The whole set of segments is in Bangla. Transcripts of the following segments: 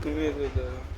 그게 그거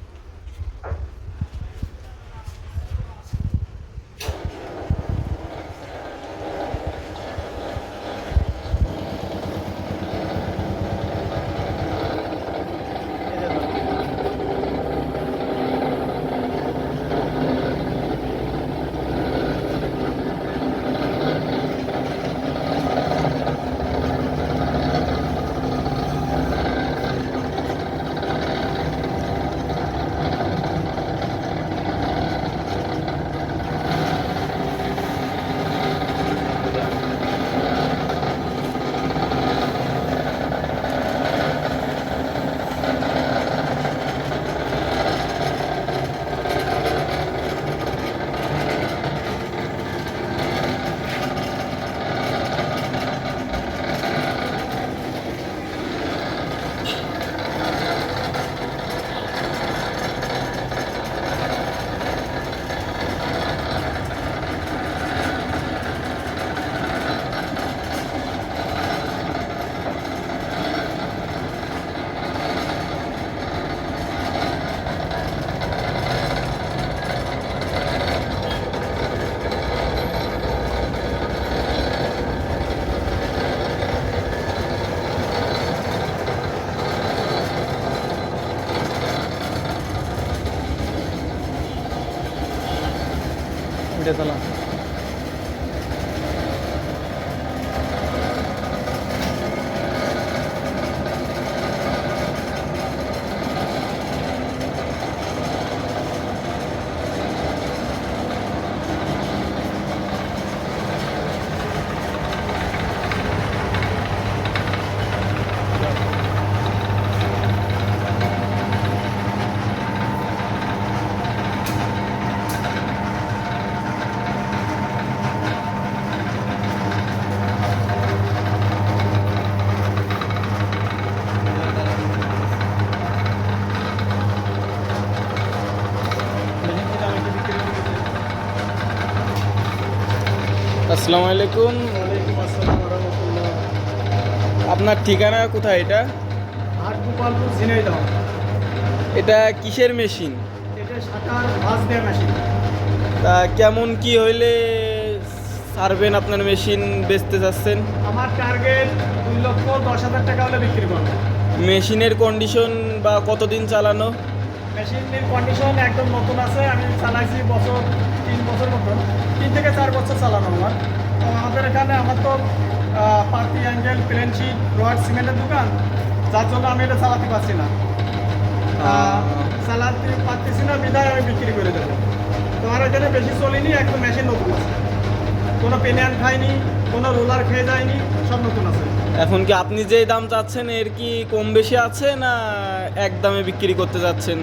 এটা চালা আসসালামু আলাইকুম। আপনার ঠিকানা কোথায় এটা? এটা কিসের মেশিন? তা কেমন কি হইলে সারবেন আপনার মেশিন বেচতে চাচ্ছেন আমার টার্গেট দুই লক্ষ দশ হাজার টাকা হলে বিক্রি করব। মেশিনের কন্ডিশন বা কতদিন চালানো? মেশিনের কন্ডিশন একদম নতুন আছে আমি চালাইছি বছর তিন বছর মতন তিন থেকে চার বছর চালানো আমার। তো আমাদের এখানে আমার তো party angle plain sheet rod সিমেন্টের দোকান যার জন্য আমি এটা চালাতে পারছি না। চালাতে পারতেছি না বিধায় আমি বিক্রি করে দেবো। তো আমার এখানে বেশি চলিনি একদম মেশিন নতুন আছে। কোনো পেনিয়ান খাইনি কোনো রোলার খেয়ে যায়নি সব নতুন আছে। এখন কি আপনি যে দাম চাচ্ছেন এর কি কম বেশি আছে না এক দামে বিক্রি করতে যাচ্ছেন?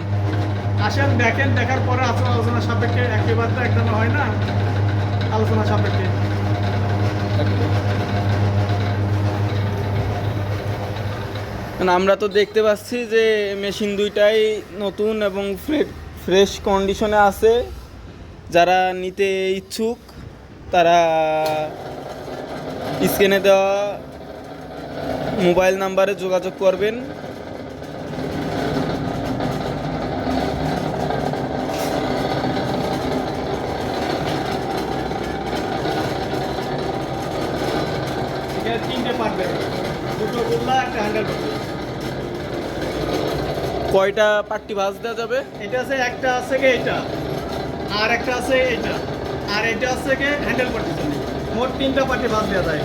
আসেন, দেখেন, দেখার পরে আসলে আলোচনা সাপেক্ষে একেবারে তো একদম হয় না। আলোচনা সাপেক্ষে। আমরা তো দেখতে পাচ্ছি যে মেশিন দুইটাই নতুন এবং ফ্রেশ কন্ডিশনে আছে। যারা নিতে ইচ্ছুক, তারা স্ক্রিনে দেওয়া মোবাইল নাম্বারে যোগাযোগ করবেন এখানে তিনটে পারবে দুটো গোল্লা একটা কয়টা পার্টি ভাজ দেওয়া যাবে? এটা আছে, একটা আছে কে এটা? আর একটা আছে এটা। আর এটা আছে কে হ্যান্ডেল পার্টি মোট তিনটা পার্টি ভাজ দেওয়া যায়।